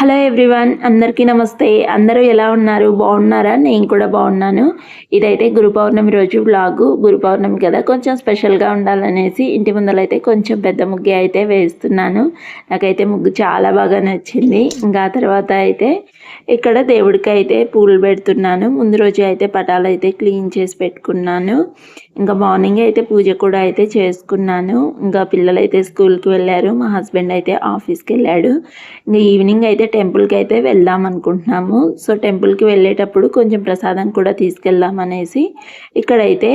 Hello everyone అందరికీ నమస్తే. అందరూ ఎలా ఉన్నారు? బాగున్నారా? నేను కూడా బాగున్నాను. ఇదైతే గురు పౌర్ణమి రోజు వ్లాగు. గురు పౌర్ణమి కదా కొంచెం స్పెషల్గా ఉండాలనేసి ఇంటి ముందలైతే కొంచెం పెద్ద ముగ్గు అయితే వేస్తున్నాను. నాకైతే ముగ్గు చాలా బాగా నచ్చింది. ఇంకా తర్వాత అయితే ఇక్కడ దేవుడికి అయితే పూలు పెడుతున్నాను. ముందు రోజు అయితే పటాలు అయితే క్లీన్ చేసి పెట్టుకున్నాను. ఇంకా మార్నింగ్ అయితే పూజ కూడా అయితే చేసుకున్నాను. ఇంకా పిల్లలు అయితే స్కూల్కి వెళ్ళారు. మా హస్బెండ్ అయితే ఆఫీస్కి వెళ్ళాడు. ఇంకా ఈవినింగ్ అయితే టెంపుల్కి అయితే వెళ్దాం అనుకుంటున్నాము. సో టెంపుల్కి వెళ్ళేటప్పుడు కొంచెం ప్రసాదం కూడా తీసుకెళ్దాం అనేసి ఇక్కడైతే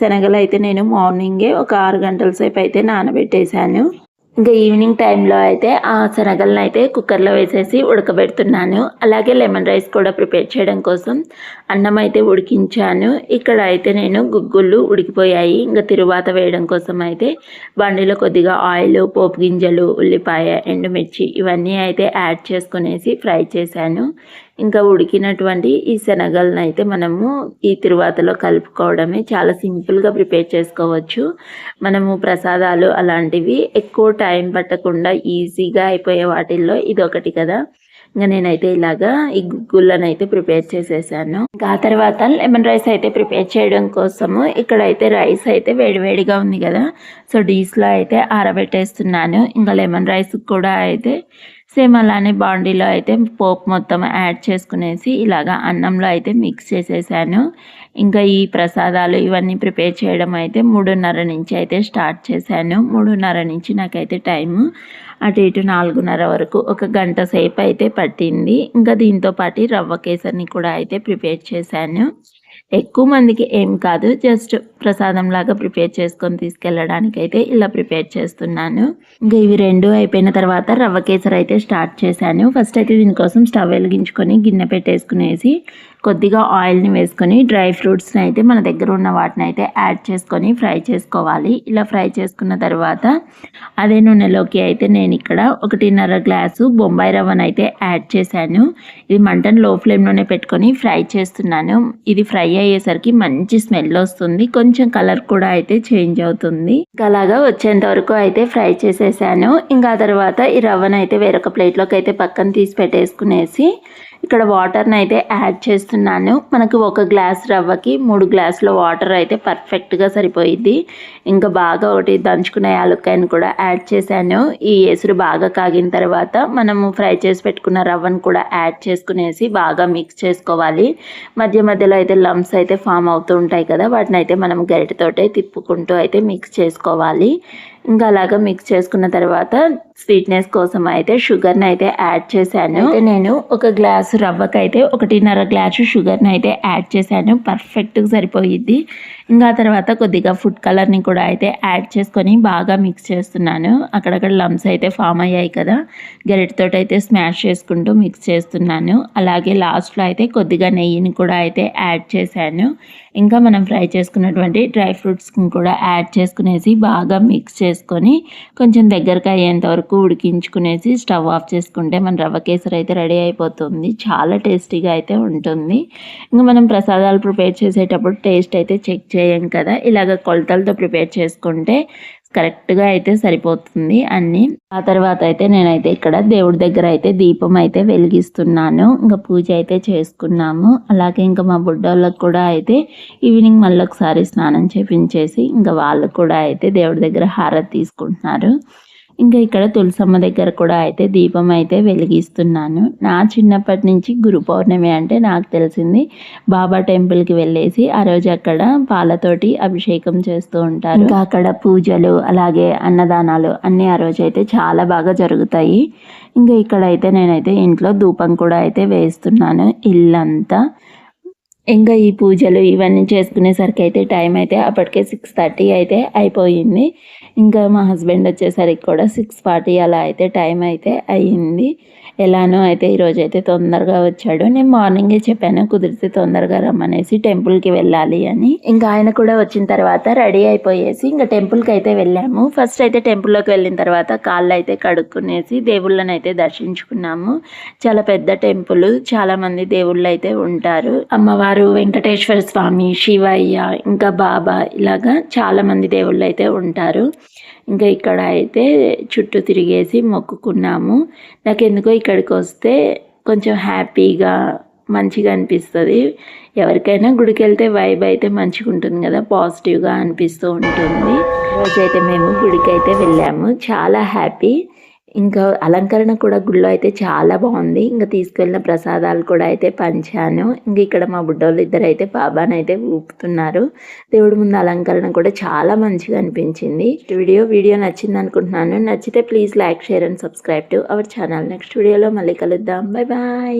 శనగలు అయితే నేను మార్నింగే ఒక ఆరు గంటల సేపు అయితే నానబెట్టేశాను. ఇంకా ఈవినింగ్ టైంలో అయితే ఆ శనగలను అయితే కుక్కర్లో వేసేసి ఉడకబెడుతున్నాను. అలాగే లెమన్ రైస్ కూడా ప్రిపేర్ చేయడం కోసం అన్నం అయితే ఉడికించాను. ఇక్కడ అయితే నేను గుగ్గుళ్ళు ఉడికిపోయాయి. ఇంకా తిరువాత వేయడం కోసం అయితే బండిలో కొద్దిగా ఆయిల్ పోపు గింజలు ఉల్లిపాయ ఎండుమిర్చి ఇవన్నీ అయితే యాడ్ చేసుకునేసి ఫ్రై చేశాను. ఇంకా ఉడికినటువంటి ఈ శనగలను అయితే మనము ఈ తిరువాతలో కలుపుకోవడమే చాలా సింపుల్గా ప్రిపేర్ చేసుకోవచ్చు. మనము ప్రసాదాలు అలాంటివి ఎక్కువ టైం పట్టకుండా ఈజీగా అయిపోయే వాటిల్లో ఇది ఒకటి కదా. ఇంకా నేనైతే ఇలాగా ఈ గుగ్గులను అయితే ప్రిపేర్ చేసేసాను. ఇంకా ఆ తర్వాత లెమన్ రైస్ అయితే ప్రిపేర్ చేయడం కోసము ఇక్కడైతే రైస్ అయితే వేడివేడిగా ఉంది కదా. సో డీస్లో అయితే ఆరబెట్టేస్తున్నాను. ఇంకా లెమన్ రైస్ కూడా అయితే సేమ్ అలానే బాండీలో అయితే పోపు మొత్తం యాడ్ చేసుకునేసి ఇలాగా అన్నంలో అయితే మిక్స్ చేసేసాను. ఇంకా ఈ ప్రసాదాలు ఇవన్నీ ప్రిపేర్ చేయడం అయితే మూడున్నర నుంచి అయితే స్టార్ట్ చేశాను. మూడున్నర నుంచి నాకైతే టైము అటు ఇటు నాలుగున్నర వరకు ఒక గంట సేపు అయితే పట్టింది. ఇంకా దీంతో పాటు రవ్వ కేసరిని కూడా అయితే ప్రిపేర్ చేశాను. ఎక్కువ మందికి ఏం కాదు జస్ట్ ప్రసాదం లాగా ప్రిపేర్ చేసుకొని తీసుకెళ్ళడానికి అయితే ఇలా ప్రిపేర్ చేస్తున్నాను. ఇంకా ఇవి రెండు అయిపోయిన తర్వాత రవ్వ కేసరి అయితే స్టార్ట్ చేశాను. ఫస్ట్ అయితే దీనికోసం స్టవ్ వెలిగించుకొని గిన్నె పెట్టేసుకునేసి కొద్దిగా ఆయిల్ని వేసుకొని డ్రై ఫ్రూట్స్ని అయితే మన దగ్గర ఉన్న వాటిని అయితే యాడ్ చేసుకొని ఫ్రై చేసుకోవాలి. ఇలా ఫ్రై చేసుకున్న తర్వాత అదే నూనెలోకి అయితే నేను ఇక్కడ ఒకటిన్నర గ్లాసు బొంబాయి రవ్వను అయితే యాడ్ చేశాను. ఇది మంటను లో ఫ్లేమ్లోనే పెట్టుకొని ఫ్రై చేస్తున్నాను. ఇది ఫ్రై అయ్యేసరికి మంచి స్మెల్ వస్తుంది. కొంచెం కొంచెం కలర్ కూడా అయితే చేంజ్ అవుతుంది. అలాగా వచ్చేంత వరకు అయితే ఫ్రై చేసేసాను. ఇంకా తర్వాత ఈ రవ్వను అయితే వేరొక ప్లేట్లోకి అయితే పక్కన తీసి పెట్టేసుకునేసి ఇక్కడ వాటర్ని అయితే యాడ్ చేస్తున్నాను. మనకు ఒక గ్లాస్ రవ్వకి మూడు గ్లాసుల వాటర్ అయితే పర్ఫెక్ట్గా సరిపోయింది. ఇంకా బాగా ఒకటి దంచుకునే యాలక్కాయని కూడా యాడ్ చేశాను. ఈ ఎసురు బాగా కాగిన తర్వాత మనము ఫ్రై చేసి పెట్టుకున్న రవ్వను కూడా యాడ్ చేసుకునేసి బాగా మిక్స్ చేసుకోవాలి. మధ్య మధ్యలో అయితే లమ్స్ అయితే ఫామ్ అవుతూ ఉంటాయి కదా వాటిని అయితే మనం గరిటతోటే తిప్పుకుంటూ అయితే మిక్స్ చేసుకోవాలి. ఇంకా అలాగా మిక్స్ చేసుకున్న తర్వాత స్వీట్నెస్ కోసం అయితే షుగర్ని అయితే యాడ్ చేశాను. నేను ఒక గ్లాసు రవ్వకైతే ఒకటిన్నర గ్లాసు షుగర్ని అయితే యాడ్ చేశాను. పర్ఫెక్ట్గా సరిపోయిద్ది. ఇంకా తర్వాత కొద్దిగా ఫుడ్ కలర్ని కూడా అయితే యాడ్ చేసుకొని బాగా మిక్స్ చేస్తున్నాను. అక్కడక్కడ లమ్స్ అయితే ఫామ్ అయ్యాయి కదా. గరిటతో అయితే స్మాష్ చేసుకుంటూ మిక్స్ చేస్తున్నాను. అలాగే లాస్ట్లో అయితే కొద్దిగా నెయ్యిని కూడా అయితే యాడ్ చేశాను. ఇంకా మనం ఫ్రై చేసుకున్నటువంటి డ్రై ఫ్రూట్స్ని కూడా యాడ్ చేసుకునేసి బాగా మిక్స్ చేసుకొని కొంచెం దగ్గరకు అయ్యేంత వరకు ఉడికించుకునేసి స్టవ్ ఆఫ్ చేసుకుంటే మన రవ్వ కేసరి అయితే రెడీ అయిపోతుంది. చాలా టేస్టీగా అయితే ఉంటుంది. ఇంకా మనం ప్రసాదాలు ప్రిపేర్ చేసేటప్పుడు టేస్ట్ అయితే చెక్ చేయం కదా. ఇలాగ కొలతలతో ప్రిపేర్ చేసుకుంటే కరెక్ట్గా అయితే సరిపోతుంది అన్నీ. ఆ తర్వాత అయితే నేనైతే ఇక్కడ దేవుడి దగ్గర అయితే దీపం అయితే వెలిగిస్తున్నాను. ఇంకా పూజ అయితే చేసుకున్నాము. అలాగే ఇంకా మా బుడ్డోళ్ళకి కూడా అయితే ఈవినింగ్ మళ్ళీ ఒకసారి స్నానం చేపించేసి ఇంకా వాళ్ళు కూడా అయితే దేవుడి దగ్గర హారతి తీసుకుంటున్నారు. ఇంకా ఇక్కడ తులసమ్మ దగ్గర కూడా అయితే దీపం అయితే వెలిగిస్తున్నాను. నా చిన్నప్పటి నుంచి గురు పౌర్ణమి అంటే నాకు తెలిసింది. బాబా టెంపుల్కి వెళ్ళేసి ఆ రోజు అక్కడ పాలతోటి అభిషేకం చేస్తూ ఉంటారు. ఇంకా అక్కడ పూజలు అలాగే అన్నదానాలు అన్నీ ఆ రోజు అయితే చాలా బాగా జరుగుతాయి. ఇంకా ఇక్కడైతే నేనైతే ఇంట్లో ధూపం కూడా అయితే వేస్తున్నాను. ఇల్లంతా ఇంకా ఈ పూజలు ఇవన్నీ చేసుకునేసరికి అయితే టైం అయితే అప్పటికే సిక్స్ థర్టీ అయితే అయిపోయింది. ఇంకా మా హస్బెండ్ వచ్చేసరికి కూడా సిక్స్ ఫార్టీ అలా అయితే టైం అయితే అయ్యింది. ఎలానో అయితే ఈరోజు అయితే తొందరగా వచ్చాడు. నేను మార్నింగే చెప్పాను కుదిరితే తొందరగా రమ్మనేసి టెంపుల్కి వెళ్ళాలి అని. ఇంకా ఆయన కూడా వచ్చిన తర్వాత రెడీ అయిపోయేసి ఇంకా టెంపుల్కి అయితే వెళ్ళాము. ఫస్ట్ అయితే టెంపుల్లోకి వెళ్ళిన తర్వాత కాళ్ళు అయితే కడుక్కునేసి దేవుళ్ళని అయితే దర్శించుకున్నాము. చాలా పెద్ద టెంపుల్ చాలా మంది దేవుళ్ళు అయితే ఉంటారు. అమ్మవారు వెంకటేశ్వర స్వామి శివయ్య ఇంకా బాబా ఇలాగా చాలా మంది దేవుళ్ళు అయితే ఉంటారు. ఇంకా ఇక్కడ అయితే చుట్టూ తిరిగేసి మొక్కుకున్నాము. నాకు ఎందుకో ఇక్కడికి వస్తే కొంచెం హ్యాపీగా మంచిగా అనిపిస్తుంది. ఎవరికైనా గుడికి వెళ్తే వైబ్ అయితే మంచిగా ఉంటుంది కదా పాజిటివ్గా అనిపిస్తూ ఉంటుంది. రోజైతే మేము గుడికి అయితే వెళ్ళాము. చాలా హ్యాపీ. ఇంకా అలంకరణ కూడా గుళ్ళో అయితే చాలా బాగుంది. ఇంకా తీసుకెళ్ళిన ప్రసాదాలు కూడా అయితే పంచాను. ఇంకా ఇక్కడ మా బుడ్డోళ్ళు ఇద్దరు అయితే బాబాని అయితే ఊపుతున్నారు. దేవుడి ముందు అలంకరణ కూడా చాలా మంచిగా అనిపించింది. వీడియో వీడియో నచ్చింది అనుకుంటున్నాను. నచ్చితే please like share and subscribe to our channel. Next వీడియోలో మళ్ళీ కలుద్దాం. Bye bye.